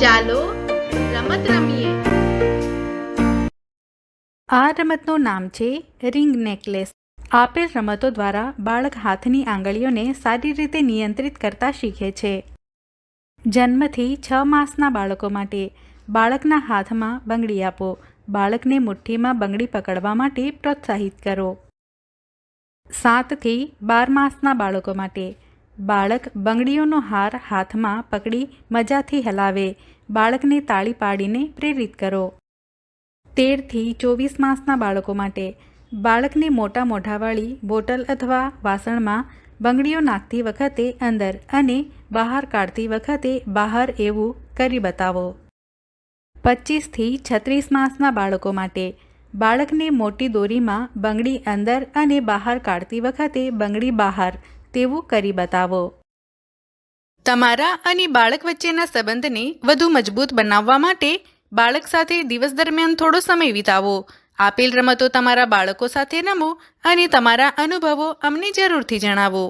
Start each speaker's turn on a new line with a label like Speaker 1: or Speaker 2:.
Speaker 1: ચાલો રમત રમીએ.
Speaker 2: આ રમતનું નામ છે રિંગ નેકલેસ. આપેલ રમતો દ્વારા બાળક હાથની આંગળીઓને સારી રીતે નિયંત્રિત કરતા શીખે છે. જન્મથી છ માસના બાળકો માટે બાળકના હાથમાં બંગડી આપો. બાળકને મુઠ્ઠીમાં બંગડી પકડવા માટે પ્રોત્સાહિત કરો. સાતથી બાર માસના બાળકો માટે બાળક બંગડીઓનો હાર હાથમાં પકડી મજાથી હલાવે. બાળકને તાળી પાડીને પ્રેરિત કરો. તેરથી ચોવીસ માસના બાળકો માટે. બાળકને મોટા મોઢાવાળી બોટલ અથવા વાસણમાં બંગડીઓ નાખતી વખતે અંદર અને બહાર કાઢતી વખતે બહાર એવું કરી બતાવો. પચીસથી છત્રીસ માસના બાળકો માટે. બાળકને મોટી દોરીમાં બંગડી અંદર અને બહાર કાઢતી વખતે બંગડી બહાર તેવું કરી બતાવો. તમારા અને બાળક વચ્ચેના સંબંધને વધુ મજબૂત બનાવવા માટે બાળક સાથે દિવસ દરમિયાન થોડો સમય વિતાવો. આપેલ રમતો તમારા બાળકો સાથે રમો અને તમારા અનુભવો અમને જરૂરથી જણાવો.